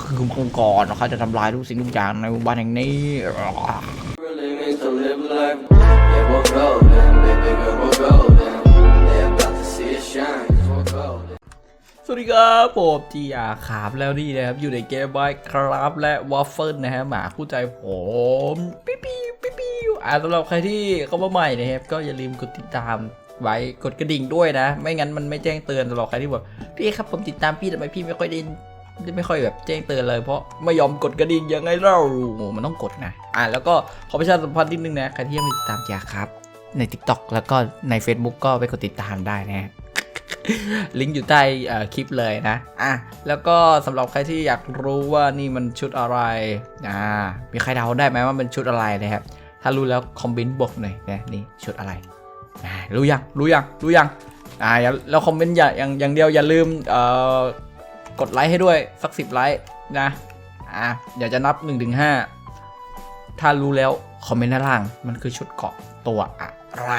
คือมังกรเขาจะทำลายทุกสิ่งทุกอย่างในหมู่บ้านแห่งนี้ Really means to live life. Yeah, we're golden, baby girl, we're golden. They about to see us shine, cause we're golden. สวัสดีครับผมจีอาขาบแล้วนี่นะครับ อยู่ในเกมไวครับและวอฟเฟิลนะฮะหมาคู่ใจผมปิ๊วปิ๊วปิ๊วปิ๊วอ่าสำหรับใครที่เข้ามาใหม่นะครับ ก็อย่าลืมกดติดตามไว้กดกระดิ่งด้วยนะ ไม่งั้นมันไม่แจ้งเตือนสำหรับใครที่บอกพี่ครับผมติดตามพี่ทำไมพี่ไม่ค่อยได้ ไม่ค่อยแบบแจ้งเตือนเลยเพราะไม่ยอมกดกระดิ่งยังไงเล่าโอ้มันต้องกดนะอ่าแล้วก็ขอประชาสัมพันธ์นิดนึงนะใครที่ยังไม่ติดตามจีอาครับ ใน TikTok แล้วก็ใน Facebook ก็ไปกดติดตามได้นะลิงก์อยู่ใต้คลิปเลยนะ อะ แล้วก็สำหรับใครที่อยากรู้ว่านี่มันชุดอะไร อ่า มีใครเดาได้ไหมว่ามันชุดอะไรนะครับ ถ้ารู้แล้วคอมเมนต์บอกหน่อยนะ นี่ชุดอะไร รู้ยัง รู้ยัง รู้ยัง อ่าอย่าแล้วคอมเมนต์อย่าอย่างอย่างเดียวอย่าลืม เอ่อ กดไลค์ให้ด้วยสักสิบไลค์นะ อะเดี๋ยวจะนับ1นถึงหถ้ารู้แล้วคอมเมนต์ด้านล่าง มันคือชุดเกาะตัวอะไร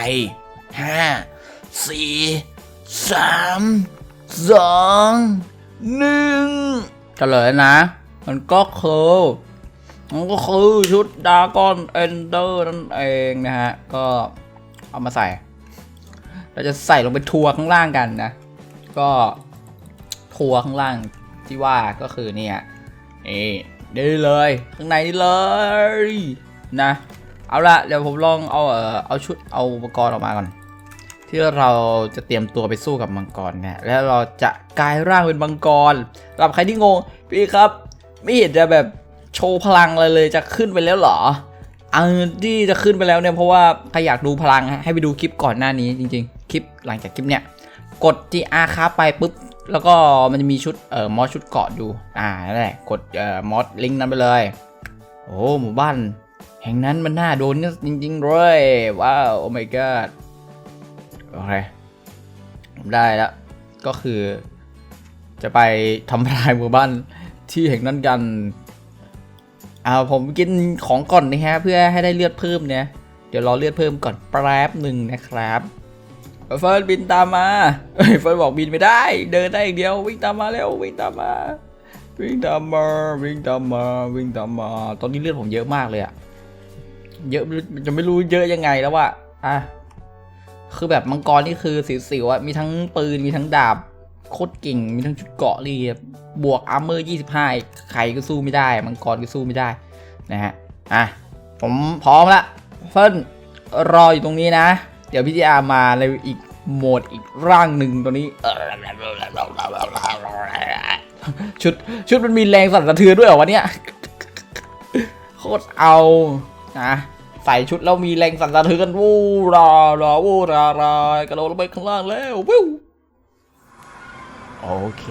ห้าสี่สามสองหนึ่งเฉลยนะ มันก็คือมันก็คือชุดดากอนเอนเดอร์นั่นเองนะฮะ ก็เอามาใส่ เราจะใส่ลงไปทัวร์ข้างล่างกันนะ ก็ ทัวข้างล่างที่ว่าก็คือเนี่ยนี่นี่เลยข้างในนี่เลยนะเอาละเดี๋ยวผมลองเอาเออเอาชุดเอาอุปกรณ์ออกมาก่อน ที่เราจะเตรียมตัวไปสู้กับมังกรเนี่ยแล้วเราจะกลายร่างเป็นมังกรสำหรับใครที่งงพี่ครับไม่เห็นจะแบบโชว์พลังอะไรเลยจะขึ้นไปแล้วเหรออันที่จะขึ้นไปแล้วเนี่ยเพราะว่าใครอยากดูพลังให้ไปดูคลิปก่อนหน้านี้จริง ๆ คลิปหลังจากคลิปเนี่ยกด GR ค้าไปปุ๊บ แล้วก็มันจะมีชุดเอ่อมอสชุดเกาะอยู่อ่านั่นแหละกดเอ่อมอสลิงก์นั้นไปเลย โอ้หมู่บ้าน แห่งนั้นมันน่าโดนจริงๆเลยว้าวโอ้ my god โอเคได้แล้วก็คือ จะไปทำลายหมู่บ้านที่แห่งนั้นกันเอาผมกินของก่อนนะฮะเพื่อให้ได้เลือดเพิ่มเนี่ยเดี๋ยวรอเลือดเพิ่มก่อนแป๊บหนึ่งนะครับ เฟิร์นบินตามมาเอ้ยเฟิร์นบอกบินไม่ได้ เดินได้อย่างเดียววิ่งตามมาเร็ววิ่งตามมา วิ่งตามมาวิ่งตามมาวิ่งตามมา ตอนนี้เลือดผมเยอะมากเลยอะเยอะจะไม่รู้เยอะยังไงแล้วว่าอะคือแบบมังกรนี่คือสิวๆอะมีทั้งปืนมีทั้งดาบโคตรเก่งมีทั้งชุดเกาะเลยอะบวกอาร์เมอร์25ใครก็สู้ไม่ได้ มังกรก็สู้ไม่ได้นะฮะอะผมพร้อมละเฟิร์นรออยู่ตรงนี้นะ เดี๋ยวพี่จีอามาในอีกโหมดอีกร่างหนึ่งตัวนี้ ชุดชุดมันมีแรงสั่นสะเทือนด้วยเหรอวะเนี่ยโคตรเอานะใส่ชุดแล้วมีแรงสั่นสะเทือนวูราราวูรารากระโดดลงไปข้างล่างแล้ววิวโอเค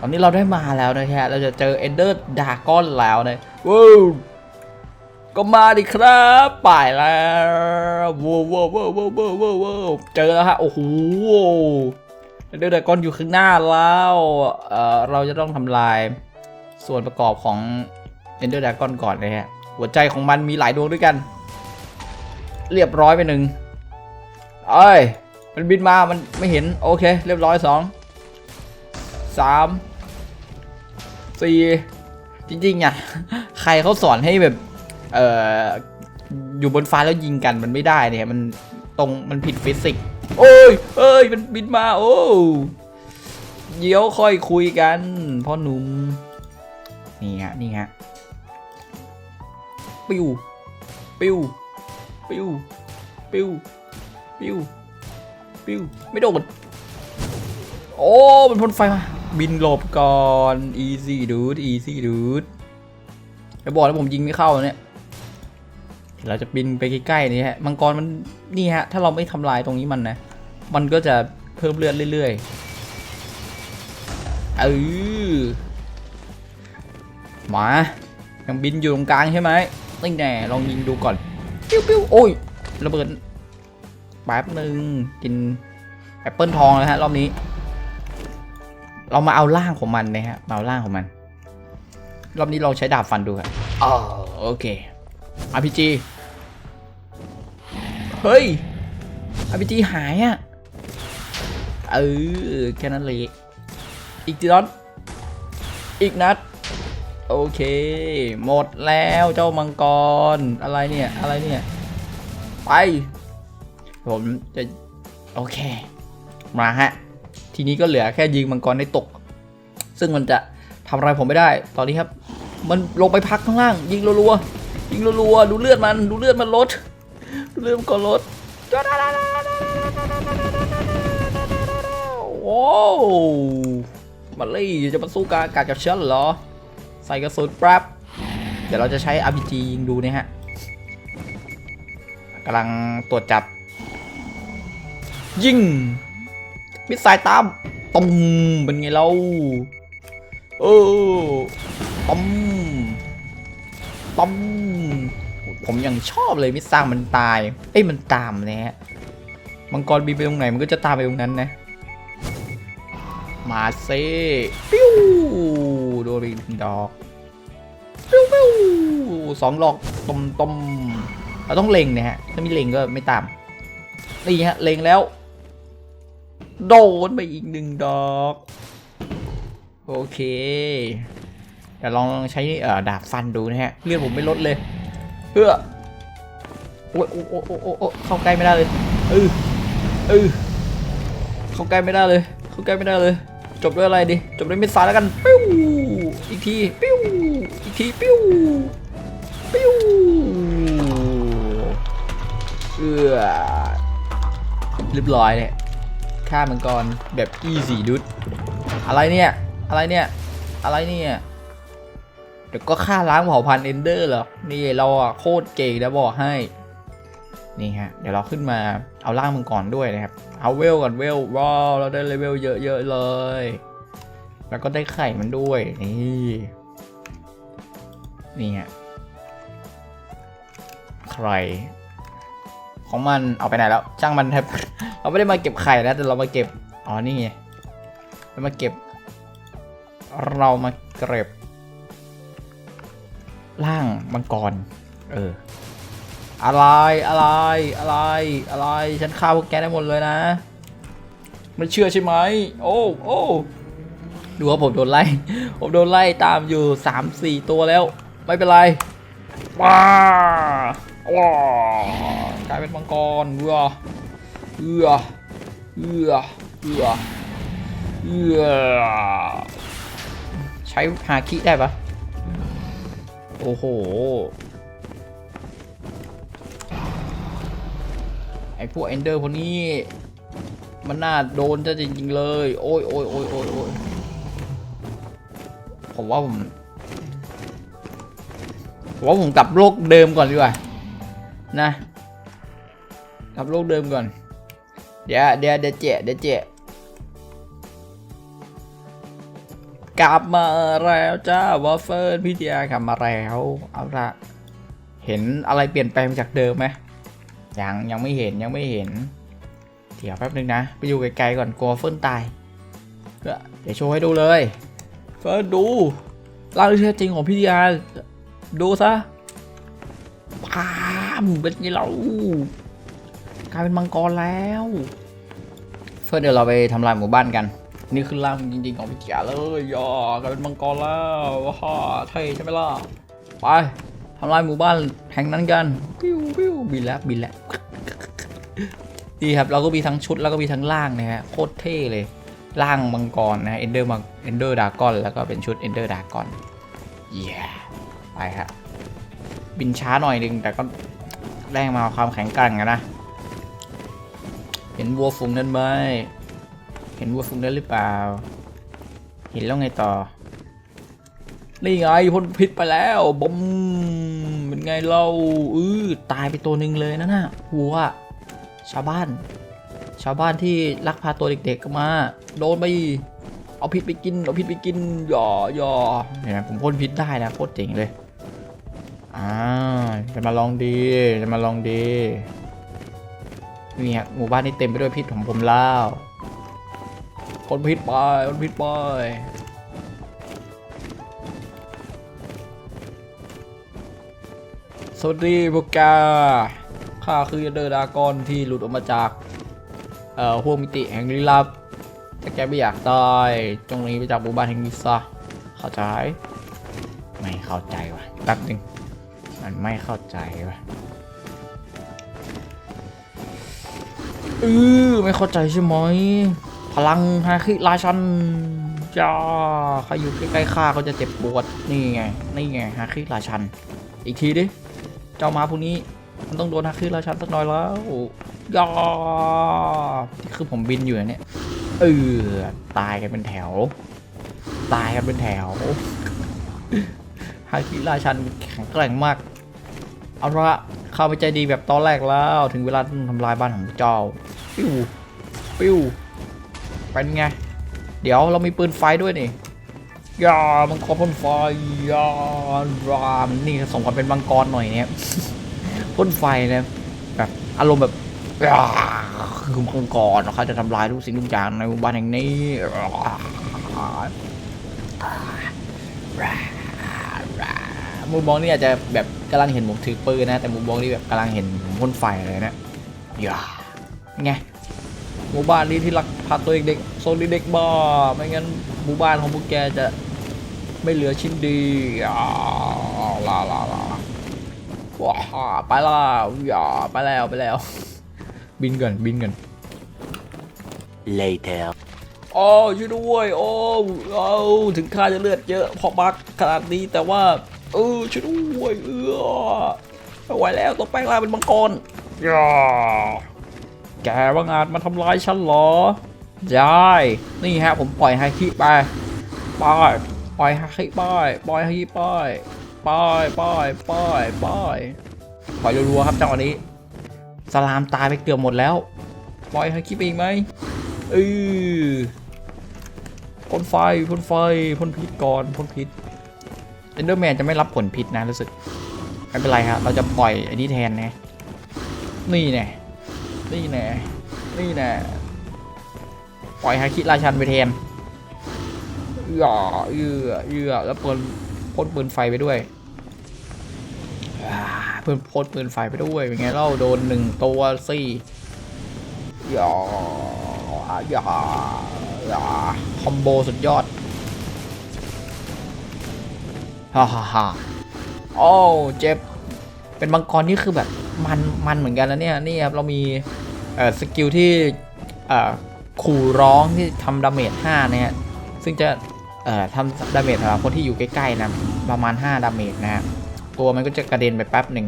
ตอนนี้เราได้มาแล้วนะฮะเราจะเจอเอนเดอร์ดากอนแล้วนะวู้ ก็มาดิครับป่ายแล้วว้าวว้าวว้าวว้าวว้าวว้าวว้าวเจอแล้วฮะโอ้โหเอนเดอร์ดากอนอยู่ข้างหน้าแล้วเอ่อเราจะต้องทำลายส่วนประกอบของเอนเดอร์ดากอนก่อนนะฮะหัวใจของมันมีหลายดวงด้วยกัน เรียบร้อยไปหนึ่งเอ้ยมันบินมามันไม่เห็นโอเค เรียบร้อยสองสามสี่จริงๆอะใครเขาสอนให้แบบ เอ่ออยู่บนฟ้าแล้วยิงกันมันไม่ได้เนี่ยมันตรงมันผิดฟิสิกส์โอ้ยเอ้ยมันบินมาโอ้เดี๋ยวค่อยคุยกันพ่อหนุ่มนี่ฮะนี่ฮะปิวปิวปิวปิวปิวปิวไม่โดนโอ้มันพ่นไฟมาบินหลบก่อน easy dude easy dude จะบอกแล้วผมยิงไม่เข้าเนี่ย เราจะบินไปใกล้ๆนี่ฮะมังกรมันนี่ฮะถ้าเราไม่ทำลายตรงนี้มันนะ มันก็จะเพิ่มเลือดเรื่อยๆเออมายังบินอยู่ตรงกลางใช่ไหมนี่แน่ลองยิงดูก่อนปิ้วปิ้วโอ้ยระเบิดแป๊บหนึ่งกินแอปเปิลทองแล้วฮะรอบนี้ เรามาเอาล่างของมันนะฮะเอาล่างของมัน รอบนี้เราใช้ดาบฟันดูครับอ๋อโอเค RPG เฮ้ย RPG หายอะเออ แค่นั้นเลย อีกทีนอน อีกนัด โอเค หมดแล้วเจ้ามังกร อะไรเนี่ย อะไรเนี่ย ไป ผมจะ โอเค มาฮะ ทีนี้ก็เหลือแค่ยิงมังกรได้ตก ซึ่งมันจะทำอะไรผมไม่ได้ ตอนนี้ครับ มันลงไปพักข้างล่าง ยิงรัวๆ ยิงรัวๆดูเลือดมันดูเลือดมันลดดูเลือดมันก่อนลดโอ้วมาเลยจะมาสู้กากากับฉันเหรอ ใส่กระสุนแป๊บเดี๋ยวเราจะใช้ RPG ยิงดูนะฮะกำลังตรวจจับ ยิงมิสไซล์ตามตุ้มเป็นไงเราเออตุ้ม ตุ้มผมยังชอบเลยมิสซล์มันตาย เอ้ยมันตามนะฮะมังกรบินไปตรงไหนมันก็จะตามไปตรงนั้นนะ มาเซ่ปิ้วโดนไปอีกหนึ่งดอกปิ้วปิ้วสองดอกต้มต้มเราต้องเล็งนะฮะ ถ้าไม่เล็งก็ไม่ตาม นี่ฮะเล็งแล้ว โดนไปอีกหนึ่งดอก โอเค เดี๋ยวลองใช้ดาบฟันดูนะฮะเลือดผมไม่ลดเลยเพื่อโอ้ยโอ้โอ้โอ้โอ้เข้าใกล้ไม่ได้เลยเออเออเข้าใกล้ไม่ได้เลย เข้าใกล้ไม่ได้เลย จบด้วยอะไรดีจบด้วยมิสซล์แล้วกันปิ้วอีกทีปิ้วอีกทีปิ้วปิ้วเออเรียบร้อยเนี่ยฆ่ามังกรแบบ easy ดุดอะไรเนี่ยอะไรเนี่ยอะไรเนี่ย เดี๋ยวก็ฆ่าล้างเผ่าพันธุ์เอนเดอร์เหรอ นี่เราอะโคตรเก่งนะบอกให้ นี่ฮะ เดี๋ยวเราขึ้นมาเอาล่างมังกรด้วยนะครับ เอาเวลก่อนเวลว้าวเราได้เลเวลเยอะๆเลย แล้วก็ได้ไข่มันด้วย นี่ นี่ฮะ ใคร ของมันเอาไปไหนแล้วช่างมันครับ เราไม่ได้มาเก็บไข่นะแต่เรามาเก็บ อ๋อ นี่ไง เรามาเก็บ เรามาเก็บ ล่างมังกร เออ อะไร อะไร อะไร อะไร ฉันฆ่าพวกแกได้หมดเลยนะ ไม่เชื่อใช่ไหม โอ้ โอ้ ดูว่าผมโดนไล่ ผมโดนไล่ตามอยู่สามสี่ตัวแล้ว ไม่เป็นไรว้าว้ากลายเป็นมังกรเอือเอือเอือเอือเอือใช้ฮาคิได้ปะ โอ้โห ไอพวกเอนเดอร์พวกนี้ มันน่าโดนจะจริงๆเลย โอ้ยโอ้ยโอ้ยโอ้ยโอ้ยผมว่าผมผมว่าผมกลับโลกเดิมก่อนดีกว่า นะ กลับโลกเดิมก่อน เดี๋ยวเดี๋ยวเดี๋ยวเจ๊เดี๋ยวเจ๊ กลับมาแล้วจ้าวอฟเฟิลพี่เดียกลับมาแล้ว เอาละเห็นอะไรเปลี่ยนแปลงจากเดิมไหมยังยังไม่เห็นยังไม่เห็น เดี๋ยวแป๊บนึงนะ ไปอยู่ไกลๆก่อนกลัวเฟิร์นตายเดี๋ยวเดี๋ยวโชว์ให้ดูเลยเฟิร์นดูร่างที่แท้จริงของพี่เดียดูซะพามเป็นไงเรากลายเป็นมังกรแล้วเพื่อเดี๋ยวเราไปทำลายหมู่บ้านกัน นี่คือร่างจริงๆของพี่เกียเลยยอกลายเป็นมังกรแล้วว้าเท่ใช่ไหมล่ะ ไปทำลายหมู่บ้านแห่งนั้นกันปิ้วปิ้วบินแล้วบินแล้วดีครับเราก็มีทั้งชุดแล้วก็มีทั้งร่างนะฮะโคตรเท่เลยร่างมังกรนะเอนเดอร์มังเอนเดอร์ดากอนแล้วก็เป็นชุดเอนเดอร์ดากอนเย้ไปครับบินช้าหน่อยนึงแต่ก็แรงมาความแข็งแกร่งนะ เห็นวัวฝูงนั้นไหม เห็นวัวฝูงนั้นหรือเปล่า เห็นแล้วไงต่อ นี่ไงพ่นพิษไปแล้วบอมเป็นไงเราอือตายไปตัวหนึ่งเลยนะน่ะวัว ชาวบ้าน ชาวบ้านที่ลักพาตัวเด็กๆก็มา โดนไปเอาพิษไปกิน เอาพิษไปกินหย่อหย่อเห็นไหมผมพ่นพิษได้นะโคตรเจ๋งเลย อ่า จะมาลองดี จะมาลองดีนี่ฮะหมู่บ้านนี้เต็มไปด้วยพิษของผมแล้ว คนพิษไปคนพิษไปสวัสดีพวกแกข้าคือเดอร์ดากอนที่หลุดออกมาจาก เอ่อห้วงมิติแห่งลี้ลับถ้าแกไม่อยากตายจงหนีไปจากหมู่บ้านแห่งนี้ซะเข้าใจ ไม่เข้าใจวะแป๊บหนึงมันไม่เข้าใจวะเออไม่เข้าใจใช่ไหม พลังฮาคิราชันจ้าใครอยู่ใกล้ๆข้าก็จะเจ็บปวด นี่ไง นี่ไงฮาคิราชัน อีกทีดิ เจ้ามาพวกนี้ มันต้องโดนฮาคิราชันสักหน่อยแล้วย่านี่คือผมบินอยู่เนี่ย เออ ตายกันเป็นแถว ตายกันเป็นแถว ฮาคิราชันแข็งแกร่งมาก เอาละเข้าไปใจดีแบบตอนแรกแล้ว ถึงเวลาทำลายบ้านของเจ้า ปิ้ว ปิ้ว เป็นไง เดี๋ยวเรามีปืนไฟด้วยนี่ยามังกรพ่นไฟยารามนี่สมกับเป็นมังกรหน่อยเนี่ยพ่นไฟนะแบบอารมณ์แบบคือมังกรเขาจะทำลายทุกสิ่งทุกอย่างในบ้านแห่งนี้มุมมองนี่อาจจะแบบกำลังเห็นผมถือปืนนะ แต่มุมมองนี่แบบกำลังเห็นผมพ่นไฟเลยนะยาไง หมู่บ้านนี้ที่รักพาตัวเด็กๆโซนเด็กบ้าไม่งั้นหมู่บ้านของพวกแกจะไม่เหลือชิ้นดีอ่าลาลาลาว้าไปล้วอย่าไปแล้วไปแล้ว บินก่อนบินก่อน Later. โอ้ช่วยด้วยโอ้โอ้ถึงข้าจะเลือดเยอะเพอบักขนาดนี้แต่ว่าเออช่วยด้วยเออไม่ไหวแล้วต้องแปลงร่างเป็นมังกรอย่า แกว่างาจมาทำร้ายฉันเหรอ ได้ นี่ฮะผมปล่อยไฮคิไปไปปล่อยไฮคิไปปล่อยไฮคิไปไปไปไปไปปล่อยรัวๆครับจังหวะนี้ สลามตายไปเกือบหมดแล้ว ปล่อยไฮคิไปอีกไหมเออพ่นไฟพ่นไฟพ่นพิษก่อนพ่นพิษเอนเดอร์แมนจะไม่รับผลพิษนะรู้สึก ไม่เป็นไรครับเราจะปล่อยอ้นี่แทนนะนี่แน่ นี่แน่นี่แน่ปล่อยฮาคิราชันไปแทนเอื้อเอื้อเอื้อแล้วปืนพ่นปืนไฟไปด้วยอ่าเพิ่นพ่นปืนไฟไปด้วยเป็นไงเล่าโดนหนึ่งตัวสี่อย่าอย่อย่าคอมโบสุดยอดฮ่าฮ่าฮ่าโอ้เจ็บ เป็นมังกรนี่คือแบบ มันมันเหมือนกันแล้วเนี่ยนี่ครับเรามีสกิลที่ขู่ร้องที่ทำดาเมจ5เนี่ยซึ่งจะทำดาเมจสำหรับคนที่อยู่ใกล้ๆนะประมาณ 5 ดาเมจนะฮะตัวมันก็จะกระเด็นไปแป๊บหนึ่ง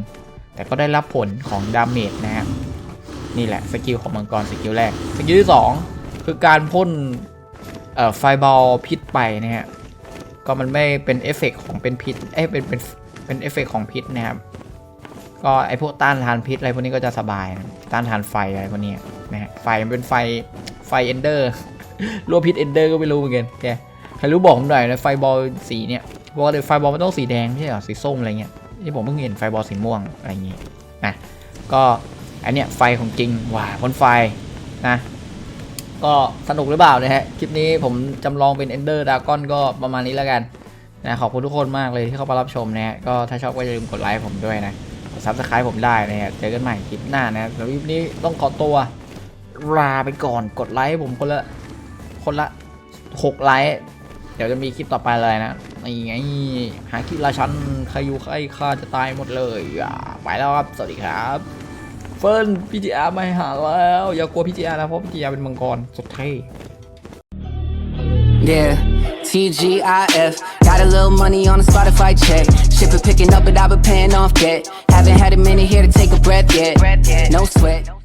แต่ก็ได้รับผลของดาเมจนะฮะนี่แหละสกิลของมังกรสกิลแรกสกิลที่ 2 คือการพ่นไฟบอลพิษไปนะฮะก็มันไม่เป็นเอฟเฟกต์ของเป็นพิษเอ้เป็นเป็นเป็นเอฟเฟกต์ของพิษนะครับ ก็ไอพวกต้านทานพิษอะไรพวกนี้ก็จะสบายนะต้านทานไฟอะไรพวกนี้นะฮะไฟมันเป็นไฟไฟเอนเดอร์รั่วพิษเอนเดอร์ก็ไม่รู้เหมือนกันแกใครรู้บอกผมหน่อยนะไฟบอลสีเนี่ยปกติไฟบอลมันต้องสีแดงไม่ใช่เหรอสีส้มอะไรเงี้ยที่ผมเพิ่งเห็นไฟบอลสีม่วงอะไรอย่างงี้นะก็อันเนี้ยไฟของจริงว้าพ่นไฟนะก็สนุกหรือเปล่านะฮะคลิปนี้ผมจำลองเป็น Ender Dragon ก็ประมาณนี้แล้วกันนะขอบคุณทุกคนมากเลยที่เข้ามารับชมนะฮะก็ถ้าชอบก็อย่าลืมกดไลค์ผมด้วยนะ ซับสไครต์ผมได้นะฮะเจอกันใหม่คลิปหน้านะแล้วคลิปนี้ต้องขอตัวลาไปก่อนกดไลค์ผมคนละคนละหกไลค์เดี๋ยวจะมีคลิปต่อไปเลยนะนี่ไงหาคลิปราชันใครอยู่ใครฆ่าจะตายหมดเลยอ่าไปแล้วครับ สวัสดีครับ เฟิร์นพีจีอาร์ไม่หาแล้ว อย่ากลัวพีจีอาร์นะเพราะพีจีอาร์เป็นมังกรสุดเท่ Yeah, TGIF. Got a little money on a Spotify check. Shipper picking up, but I've been paying off debt. Haven't had a minute here to take a breath yet. No sweat.